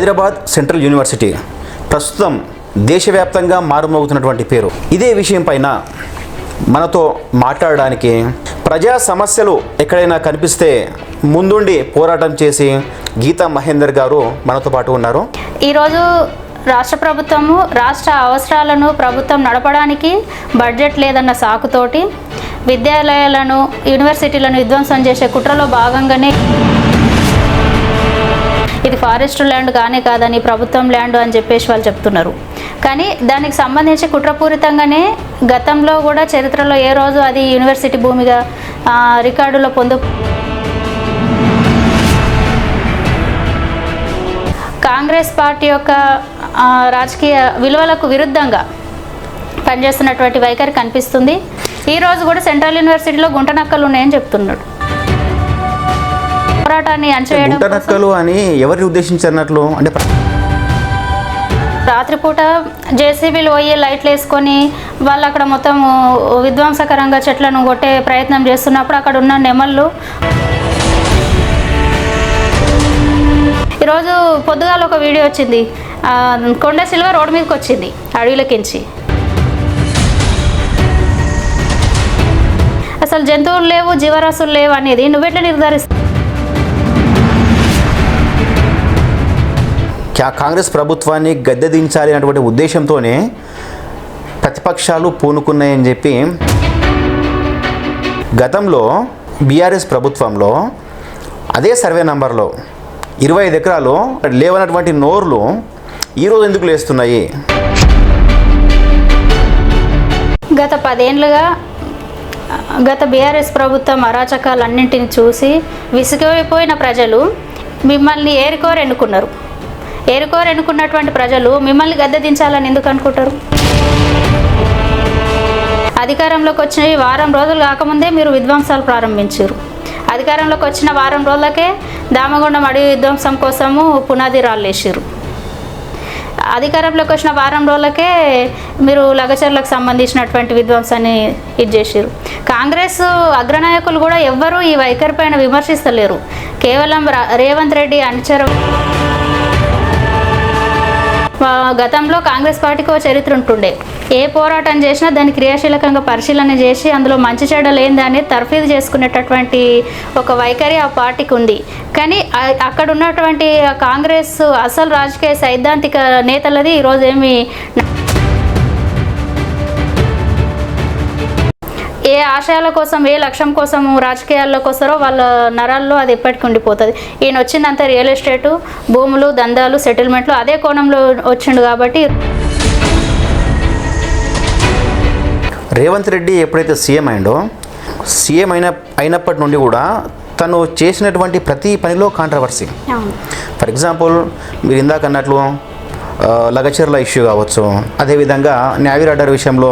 Hyderabad central university. ప్రస్తుతం దేశవ్యాప్తంగా మారుమోగుతున్నటువంటి పేరు. ఇదే విషయం పైన మనతో మాట్లాడడానికి ప్రజా సమస్యలు ఎక్కడైనా కనిపిస్తే ముందుండి పోరాటం చేసి గీతా మహేందర్ గారు మనతో పాటు ఉన్నారు. ఈరోజు రాష్ట్ర ప్రభుత్వము రాష్ట్ర అవసరాలను ప్రభుత్వం నడపడానికి బడ్జెట్ లేదన్న సాకుతోటి విద్యాలయాలను యూనివర్సిటీలను విధ్వంసం చేసే కుట్రలో భాగంగానే ఇది ఫారెస్ట్ ల్యాండ్ కానే కాదని ప్రభుత్వం ల్యాండ్ అని చెప్పేసి వాళ్ళు చెప్తున్నారు. కానీ దానికి సంబంధించి కుట్రపూరితంగానే గతంలో కూడా చరిత్రలో ఏ రోజు అది యూనివర్సిటీ భూమిగా రికార్డులో పొందు కాంగ్రెస్ పార్టీ యొక్క రాజకీయ విలువలకు విరుద్ధంగా పనిచేస్తున్నటువంటి వైఖరి కనిపిస్తుంది. ఈ రోజు కూడా సెంట్రల్ యూనివర్సిటీలో గుంట నక్కలు ఉన్నాయని చెప్తున్నాడు. పోరాటాన్ని అణచివేయడం గుంటనక్కలు అని ఎవరిని ఉద్దేశించినట్లు? అంటే రాత్రిపూట జేసీబీలు పోయి లైట్లు వేసుకొని వాళ్ళు అక్కడ మొత్తం విధ్వంసకరంగా చెట్లను కొట్టే ప్రయత్నం చేస్తున్నప్పుడు అక్కడ ఉన్న నెమళ్ళు. ఈరోజు పొద్దుగాల ఒక వీడియో వచ్చింది. కొండ సిల్వ రోడ్డు మీదకి వచ్చింది అడవిలకించి. అసలు జంతువులు లేవు జీవరాశులు లేవు అనేది నువ్వెట్లా నిర్ధారిస్తావు? కాంగ్రెస్ ప్రభుత్వాన్ని గద్దె దించాలి అనేటువంటి ఉద్దేశంతోనే ప్రతిపక్షాలు పూనుకున్నాయని చెప్పి గతంలో బీఆర్ఎస్ ప్రభుత్వంలో అదే సర్వే నంబర్లో ఇరవై ఐదు ఎకరాలు లేవనటువంటి నోర్లు ఈరోజు ఎందుకు లేస్తున్నాయి? గత పదేండ్లుగా గత బీఆర్ఎస్ ప్రభుత్వం అరాచకాలన్నింటిని చూసి విసుగైపోయిన ప్రజలు మిమ్మల్ని ఏరుకోరు ఎన్నుకున్నారు ఏరుకోరు ప్రజలు మిమ్మల్ని గద్దె దించాలని ఎందుకు అనుకుంటారు? అధికారంలోకి వచ్చిన ఈ వారం రోజులు కాకముందే మీరు విధ్వంసాలు ప్రారంభించారు. అధికారంలోకి వచ్చిన వారం రోజులకే దామగుండం అడవి విధ్వంసం కోసము పునాది రాళ్ళేసారు అధికారంలోకి వచ్చిన వారం రోజులకే మీరు లగచర్లకు సంబంధించినటువంటి విధ్వంసాన్ని ఇది చేసారు కాంగ్రెస్ అగ్రనాయకులు కూడా ఎవ్వరూ ఈ వైఖరి పైన విమర్శిస్తలేరు. కేవలం రేవంత్ రెడ్డి అనుచరం గతంలో కాంగ్రెస్ పార్టీకి ఒక చరిత్ర ఉంటుండే. ఏ పోరాటం చేసినా దాన్ని క్రియాశీలకంగా పరిశీలన చేసి అందులో మంచి చెడ్డలు ఏంది అనేది తర్ఫీదు చేసుకునేటటువంటి ఒక వైఖరి ఆ పార్టీకి ఉంది. కానీ అక్కడ ఉన్నటువంటి కాంగ్రెస్ అసలు రాజకీయ సైద్ధాంతిక నేతలది ఈరోజు ఏమి ఏ ఆశయాల కోసం ఏ లక్ష్యం కోసం రాజకీయాల్లోకి వస్తారో వాళ్ళ నరాల్లో అది ఎప్పటికీ ఉండిపోతుంది. ఈయన వచ్చిందంతా రియల్ ఎస్టేటు భూములు దందాలు సెటిల్మెంట్లు అదే కోణంలో వచ్చిండు కాబట్టి రేవంత్ రెడ్డి ఎప్పుడైతే సీఎం అయిండో సీఎం అయిన అయినప్పటి నుండి కూడా తను చేసినటువంటి ప్రతి పనిలో కాంట్రవర్సీ ఫర్ ఎగ్జాంపుల్ మీరు ఇందాక అన్నట్లు లగచర్ల ఇష్యూ కావచ్చు అదేవిధంగా న్యావీ రాడర్ విషయంలో